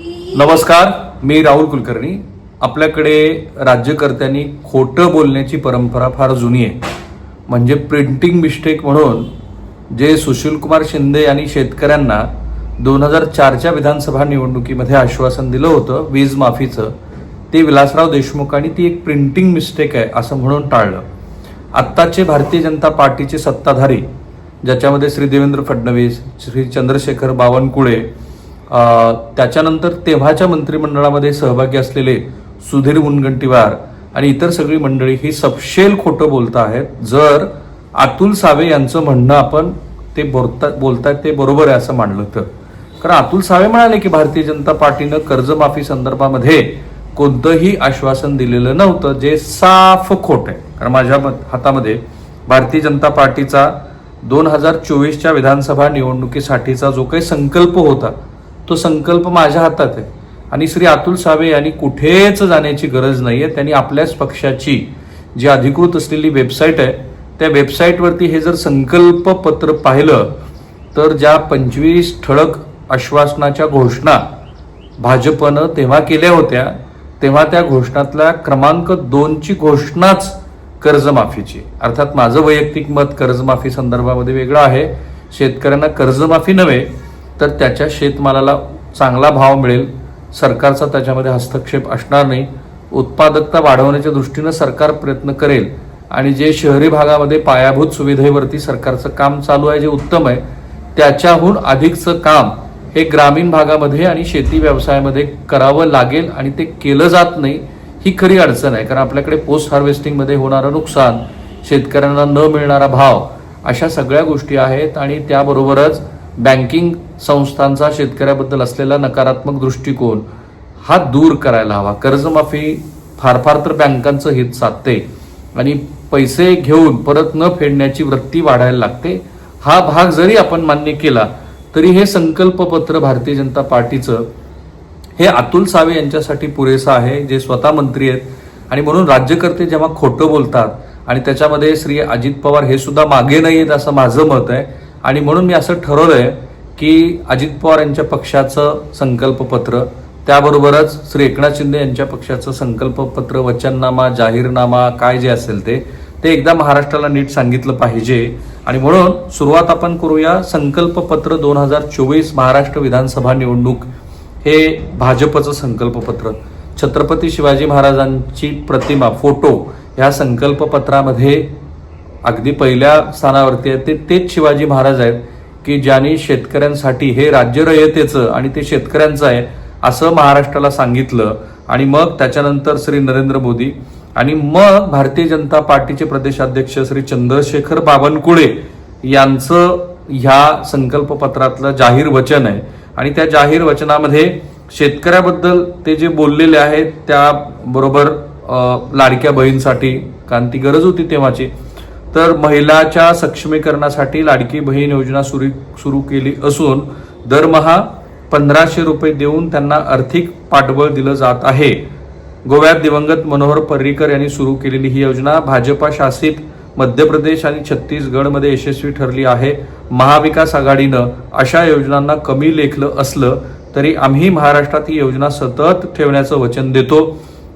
नमस्कार मी राहुल कुलकर्णी. आपल्याकडे राज्यकर्त्यांनी खोटं बोलण्याची परंपरा फार जुनी आहे. म्हणजे प्रिंटिंग मिस्टेक म्हणून जे सुशीलकुमार शिंदे यांनी शेतकऱ्यांना दोन हजार चारच्या विधानसभा निवडणुकीमध्ये आश्वासन दिलं होतं वीज माफीचं ते विलासराव देशमुखांनी ती एक प्रिंटिंग मिस्टेक आहे असं म्हणून टाळलं. आत्ताचे भारतीय जनता पार्टीचे सत्ताधारी ज्याच्यामध्ये श्री देवेंद्र फडणवीस श्री चंद्रशेखर बावनकुळे त्याच्यानंतर तेव्हाच्या मंत्रिमंडळामध्ये सहभागी असलेले सुधीर मुनगंटीवार आणि इतर सगळी मंडळी ही सपशेल खोटं बोलत आहेत. जर अतुल सावे यांचं म्हणणं आपण ते बोलता बोलतायत ते बरोबर आहे असं मानलं तर. कारण अतुल सावे म्हणाले की भारतीय जनता पार्टीनं कर्जमाफी संदर्भामध्ये कोणतंही आश्वासन दिलेलं नव्हतं जे साफ खोट आहे. कारण माझ्या हातामध्ये भारतीय जनता पार्टीचा दोन हजार चोवीसच्या विधानसभा निवडणुकीसाठीचा जो काही संकल्प होता तो संकल्प माझ्या हातात आहे. आणि श्री अतुल सावे यांनी कुठेच जाण्याची गरज नाही आहे त्यांनी आपल्याच पक्षाची जी अधिकृत असलेली वेबसाईट आहे त्या वेबसाईटवरती हे जर संकल्प पत्र पाहिलं तर ज्या पंचवीस ठळक आश्वासनाच्या घोषणा भाजपनं तेव्हा केल्या होत्या तेव्हा त्या घोषणातल्या क्रमांक दोनची घोषणाच कर्जमाफीची. अर्थात माझं वैयक्तिक मत कर्जमाफी संदर्भामध्ये वेगळं आहे. शेतकऱ्यांना कर्जमाफी नव्हे तर त्याच्या शेतमालाला चांगला भाव मिळेल. सरकारचा त्याच्यामध्ये हस्तक्षेप असणार नाही. उत्पादकता वाढवण्याच्या दृष्टीनं सरकार प्रयत्न करेल. आणि जे शहरी भागामध्ये पायाभूत सुविधेवरती सरकारचं काम चालू आहे जे उत्तम आहे त्याच्याहून अधिकचं काम हे ग्रामीण भागामध्ये आणि शेती व्यवसायामध्ये करावं लागेल आणि ते केलं जात नाही ही खरी अडचण आहे. कारण आपल्याकडे पोस्ट हार्वेस्टिंगमध्ये होणारं नुकसान शेतकऱ्यांना न मिळणारा भाव अशा सगळ्या गोष्टी आहेत आणि त्याबरोबरच बँकिंग संस्थांचा शेतकऱ्याबद्दल असलेला नकारात्मक दृष्टिकोन हा दूर करायला हवा. कर्जमाफी फार फार तर बँकांचं हित साधते. आणि पैसे घेऊन परत न फेडण्याची वृत्ती वाढायला लागते. हा भाग जरी आपण मान्य केला तरी हे संकल्पपत्र भारतीय जनता पार्टीचं हे अतुल सावे यांच्यासाठी पुरेसं आहे जे स्वतः मंत्री आहेत. आणि म्हणून राज्यकर्ते जेव्हा खोटं बोलतात आणि त्याच्यामध्ये श्री अजित पवार हे सुद्धा मागे नाही आहेत असं माझं मत आहे आणि म्हणून मी असं ठरवलंय की अजित पवार यांच्या पक्षाचं संकल्पपत्र त्याबरोबरच श्री एकनाथ शिंदे यांच्या पक्षाचं संकल्पपत्र वचननामा जाहीरनामा काय जे असेल ते ते एकदा महाराष्ट्राला नीट सांगितलं पाहिजे. आणि म्हणून सुरुवात आपण करूया संकल्पपत्र दोन हजार चोवीस महाराष्ट्र विधानसभा निवडणूक हे भाजपचं संकल्पपत्र. छत्रपती शिवाजी महाराजांची प्रतिमा फोटो ह्या संकल्पपत्रामध्ये अगदी पहिल्या स्थानावरती आहेत. ते तेच शिवाजी महाराज आहेत की ज्यांनी शेतकऱ्यांसाठी हे राज्य रयतेचं आणि ते शेतकऱ्यांचं आहे असं महाराष्ट्राला सांगितलं. आणि मग त्याच्यानंतर श्री नरेंद्र मोदी आणि मग भारतीय जनता पार्टीचे प्रदेशाध्यक्ष श्री चंद्रशेखर बावनकुळे यांचं ह्या संकल्पपत्रातलं जाहीर वचन आहे. आणि त्या जाहीर वचनामध्ये शेतकऱ्याबद्दल ते जे बोललेले आहेत त्याबरोबर लाडक्या बहीणसाठी कारण ती गरज होती तेव्हाची तर महिलाच्या सक्षमीकरणासाठी लाडकी बहीण योजना सुरू सुरू केली असून दरमहा पंधराशे रुपये देऊन त्यांना आर्थिक पाठबळ दिलं जात आहे. गोव्यात दिवंगत मनोहर पर्रीकर यांनी सुरू केलेली ही योजना भाजपा शासित मध्य प्रदेश आणि छत्तीसगडमध्ये यशस्वी ठरली आहे. महाविकास आघाडीनं अशा योजनांना कमी लेखलं असलं तरी आम्ही महाराष्ट्रात ही योजना सतत ठेवण्याचं वचन देतो.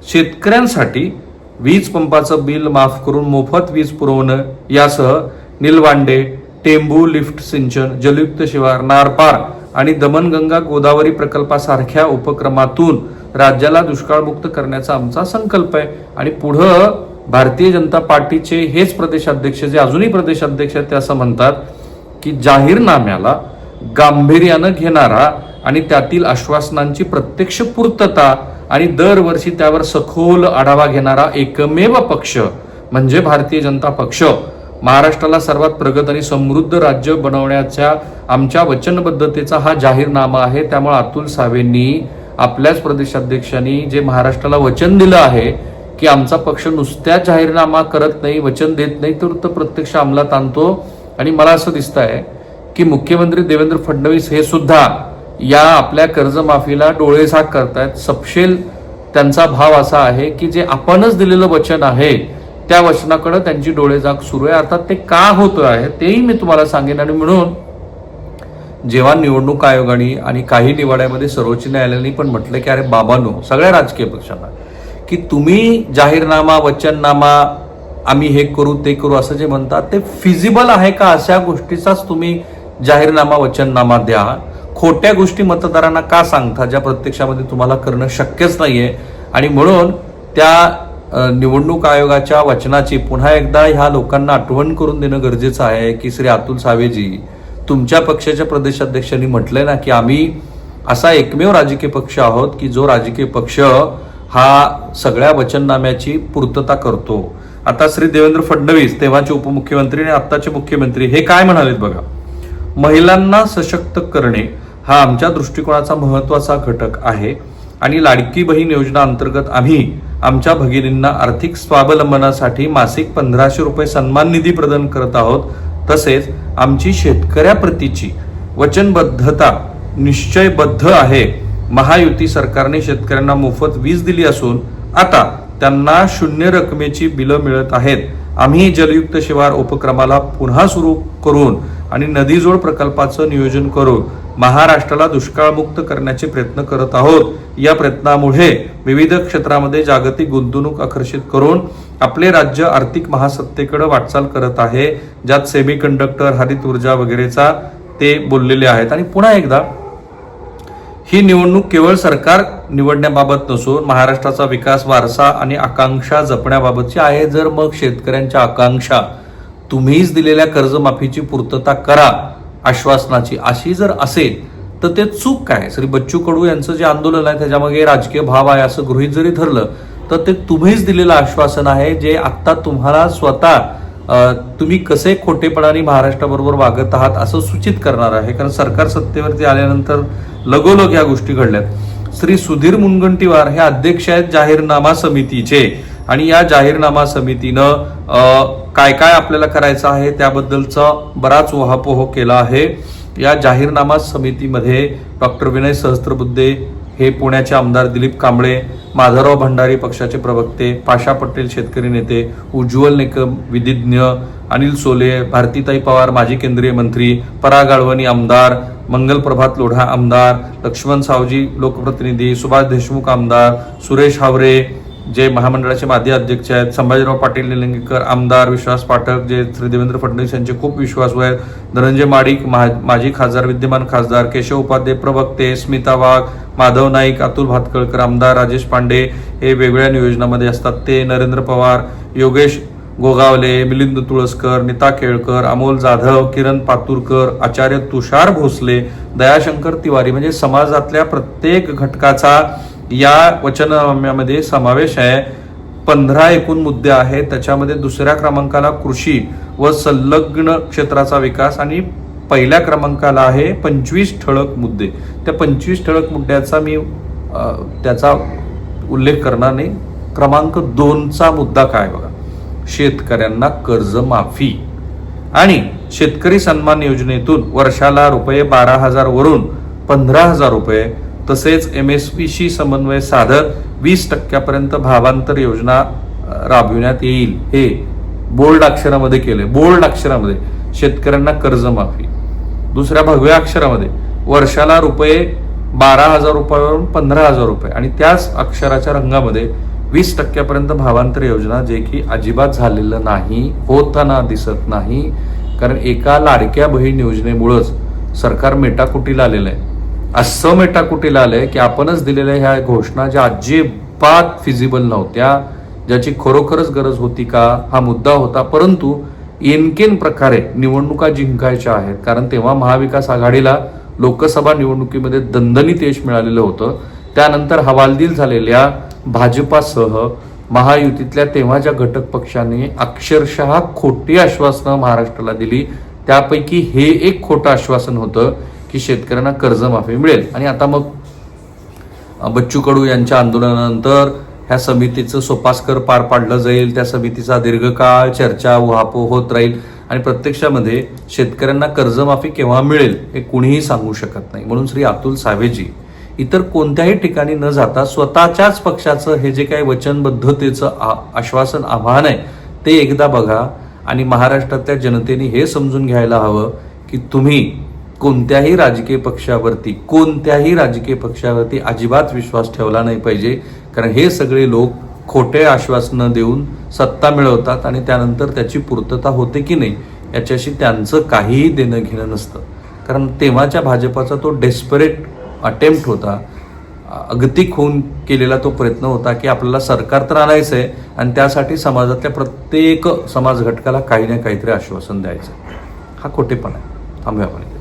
शेतकऱ्यांसाठी वीज पंपाचं बिल माफ करून मोफत वीज पुरवणं यासह निलवांडे टेंबू लिफ्ट सिंचन जलयुक्त शिवार नारपार आणि दमनगंगा गोदावरी प्रकल्पासारख्या उपक्रमातून राज्याला दुष्काळमुक्त करण्याचा आमचा संकल्प आहे. आणि पुढं भारतीय जनता पार्टीचे हेच प्रदेशाध्यक्ष जे अजूनही प्रदेशाध्यक्ष आहेत ते असं म्हणतात की जाहीरनाम्याला गांभीर्यानं घेणारा आणि त्यातील आश्वासनांची प्रत्यक्ष पूर्तता आणि दरवर्षी त्यावर सखोल आढावा घेणारा एकमेव पक्ष म्हणजे भारतीय जनता पक्ष. महाराष्ट्राला सर्वात प्रगत आणि समृद्ध राज्य बनवण्याच्या आमच्या वचनबद्धतेचा हा जाहीरनामा आहे. त्यामुळे अतुल सावेंनी आपल्याच प्रदेशाध्यक्षांनी जे महाराष्ट्राला वचन दिलं आहे की आमचा पक्ष नुसत्या जाहीरनामा करत नाही वचन देत नाही तर तो प्रत्यक्ष अंमलात आणतो. आणि मला असं दिसत आहे की मुख्यमंत्री देवेंद्र फडणवीस हे सुद्धा या आपल्या कर्जमाफीला डोळेसाक करतायत. सपशेल त्यांचा भाव असा आहे की जे आपणच दिलेलं वचन आहे त्या वचनाकडे त्यांची डोळेजाग सुरू आहे. अर्थात ते का होतं आहे तेही मी तुम्हाला सांगेन. आणि म्हणून जेव्हा निवडणूक आयोगाने आणि काही निवाड्यामध्ये सर्वोच्च न्यायालयाने पण म्हटलं की अरे बाबांनो सगळ्या राजकीय पक्षांना की तुम्ही जाहीरनामा वचननामा आम्ही हे करू ते करू असं जे म्हणतात ते फिजिबल आहे का? अशा गोष्टीचाच तुम्ही जाहीरनामा वचननामा द्या. खोट्या गोष्टी मतदारांना का सांगता ज्या प्रत्यक्षामध्ये तुम्हाला करणं शक्यच नाहीये? आणि म्हणून त्या निवडणूक आयोगाच्या वचनाची पुन्हा एकदा ह्या लोकांना आठवण करून देणं गरजेचं आहे की श्री अतुल सावेजी तुमच्या पक्षाच्या प्रदेशाध्यक्षांनी म्हटलंय ना की आम्ही असा एकमेव राजकीय पक्ष आहोत की जो राजकीय पक्ष हा सगळ्या वचननाम्याची पूर्तता करतो. आता श्री देवेंद्र फडणवीस तेव्हाचे उपमुख्यमंत्री आणि आत्ताचे मुख्यमंत्री हे काय म्हणालेत बघा? महिलांना सशक्त करणे हा आमच्या दृष्टिकोनाचा महत्त्वाचा घटक आहे. आणि लाडकी बहीण योजना अंतर्गत आम्ही आमच्या भगिनींना आर्थिक स्वावलंबनासाठी मासिक पंधराशे रुपये सन्मान निधी प्रदान करत आहोत. तसेच आमची शेतकऱ्याप्रतीची वचनबद्धता निश्चयबद्ध आहे. महायुती सरकारने शेतकऱ्यांना मोफत वीज दिली असून आता त्यांना शून्य रकमेची बिलं मिळत आहेत. आम्ही जलयुक्त शिवार उपक्रमाला पुन्हा सुरू करून आणि नदीजोड प्रकल्पाचं नियोजन करून महाराष्ट्राला दुष्काळमुक्त करण्याचे प्रयत्न करत आहोत. या प्रयत्नामुळे विविध क्षेत्रामध्ये जागतिक गुंतवणूक आकर्षित करून आपले राज्य आर्थिक महासत्तेकडे वाटचाल करत आहे. ज्यात सेमी कंडक्टर हरित ऊर्जा वगैरेचा ते बोललेले आहेत. आणि पुन्हा एकदा ही निवडणूक केवळ सरकार निवडण्याबाबत नसून महाराष्ट्राचा विकास वारसा आणि आकांक्षा जपण्याबाबतची आहे. जर मग शेतकऱ्यांच्या आकांक्षा तुम्हीच दिलेल्या कर्जमाफीची पूर्तता करा. आश्वासनाची. अशी जर असेल तर ते चूक काय? श्री बच्चू कडू यांचं जे आंदोलन आहे त्याच्यामागे राजकीय भाव आहे असं गृहीत जरी धरलं तर ते तुम्हीच दिलेलं आश्वासन आहे जे आत्ता तुम्हाला स्वतः तुम्ही कसे खोटेपणाने महाराष्ट्राबरोबर वागत आहात असं सूचित करणार आहे. कारण सरकार सत्तेवरती आल्यानंतर लगोलग या गोष्टी घडल्यात. श्री सुधीर मुनगंटीवार हे अध्यक्ष आहेत जाहीरनामा समितीचे. आणि या जाहीरनामा समितीनं काय काय आपल्याला करायचं आहे त्याबद्दलचा बराच वहापोह केला आहे. या जाहीरनामा समितीमध्ये डॉक्टर विनय सहस्त्रबुद्धे हे पुण्याचे आमदार दिलीप कांबळे माधवराव भंडारी पक्षाचे प्रवक्ते पाशा पटेल शेतकरी नेते उज्ज्वल निकम विधिज्ञ अनिल सोले भारतीताई पवार माजी केंद्रीय मंत्री पराग आळवणी आमदार मंगल प्रभात लोढा आमदार लक्ष्मण सावजी लोकप्रतिनिधी सुभाष देशमुख आमदार सुरेश हावरे जे महामंडळाचे माजी अध्यक्ष आहेत संभाजीराव पाटील निलंगेकर आमदार विश्वास पाठक जे श्री देवेंद्र फडणवीस यांचे खूप विश्वासू आहेत. धनंजय माडिक माजी खासदार विद्यमान खासदार केशव उपाध्ये प्रवक्ते स्मिता वाघ माधव नाईक अतुल भातकळकर आमदार राजेश पांडे हे वेगवेगळ्या नियोजनामध्ये असतात. ते नरेंद्र पवार योगेश गोगावले मिलिंद तुळसकर नीता केळकर अमोल जाधव किरण पातुरकर आचार्य तुषार भोसले दयाशंकर तिवारी म्हणजे समाजातल्या प्रत्येक घटकाचा या वचननाम्यामध्ये समावेश आहे. पंधरा एकूण मुद्दे आहेत. त्याच्यामध्ये दुसऱ्या क्रमांकाला कृषी व संलग्न क्षेत्राचा विकास आणि पहिल्या क्रमांकाला आहे पंचवीस ठळक मुद्दे. त्या पंचवीस ठळक मुद्द्याचा मी त्याचा उल्लेख करणार नाही. क्रमांक दोनचा मुद्दा काय बघा. शेतकऱ्यांना कर्जमाफी. आणि शेतकरी सन्मान योजनेतून वर्षाला रुपये बारा हजार वरून पंधरा हजार रुपये तसेच एम एस पीशी समन्वय साधत वीस टक्क्यापर्यंत भावांतर योजना राबविण्यात येईल. हे बोल्ड अक्षरामध्ये केले बोल्ड अक्षरामध्ये. शेतकऱ्यांना कर्जमाफी. दुसऱ्या भगव्या अक्षरामध्ये. वर्षाला रुपये बारा हजार रुपयावरून पंधरा हजार रुपये. आणि त्याच अक्षराच्या रंगामध्ये वीस टक्क्यापर्यंत भावांतर योजना जे की अजिबात झालेलं नाही होताना दिसत नाही. कारण एका लाडक्या बहीण योजनेमुळंच सरकार मेटाकुटीला आलेलं आहे. असं मेटाकुटीला आलंय की आपणच दिलेल्या ह्या घोषणा ज्या अजिबात फिजिबल नव्हत्या ज्याची खरोखरच गरज होती का हा मुद्दा होता. परंतु एनकेन प्रकारे निवडणुका जिंकायच्या आहेत. कारण तेव्हा महाविकास आघाडीला लोकसभा निवडणुकीमध्ये दणदणीत यश मिळालेलं होतं. त्यानंतर हवालदिल झालेल्या भाजपासह महायुतीतल्या तेव्हाच्या घटक पक्षाने अक्षरशः खोटी आश्वासनं महाराष्ट्राला दिली त्यापैकी हे एक खोटं आश्वासन होतं की शेतकऱ्यांना कर्जमाफी मिळेल. आणि आता मग बच्चू कडू यांच्या आंदोलनानंतर ह्या समितीचं सोपास्कर पार पाडलं जाईल. त्या समितीचा दीर्घकाळ चर्चा उहापोह होत राहील. आणि प्रत्यक्षामध्ये शेतकऱ्यांना कर्जमाफी केव्हा मिळेल हे कुणीही सांगू शकत नाही. म्हणून श्री अतुल सावेजी इतर कोणत्याही ठिकाणी न जाता स्वतःच्याच पक्षाचं हे जे काही वचनबद्धतेचं आ- आश्वासन आव्हान आहे ते एकदा बघा. आणि महाराष्ट्रातल्या जनतेने हे समजून घ्यायला हवं की तुम्ही कोणत्याही राजकीय पक्षावरती कोणत्याही राजकीय पक्षावरती अजिबात विश्वास ठेवला नाही पाहिजे. कारण हे सगळे लोक खोटे आश्वासनं देऊन सत्ता मिळवतात आणि त्यानंतर त्याची पूर्तता होते की नाही याच्याशी त्यांचं काहीही देणं घेणं नसतं. कारण तेव्हाच्या भाजपाचा तो डेस्परेट अटेम्प्ट होता. अगतिक होऊन केलेला तो प्रयत्न होता की आपल्याला सरकार तर आणायचं आहे आणि त्यासाठी समाजातल्या प्रत्येक समाज घटकाला काही ना काहीतरी आश्वासन द्यायचं हा खोटेपणा आहे. थांबूया आपण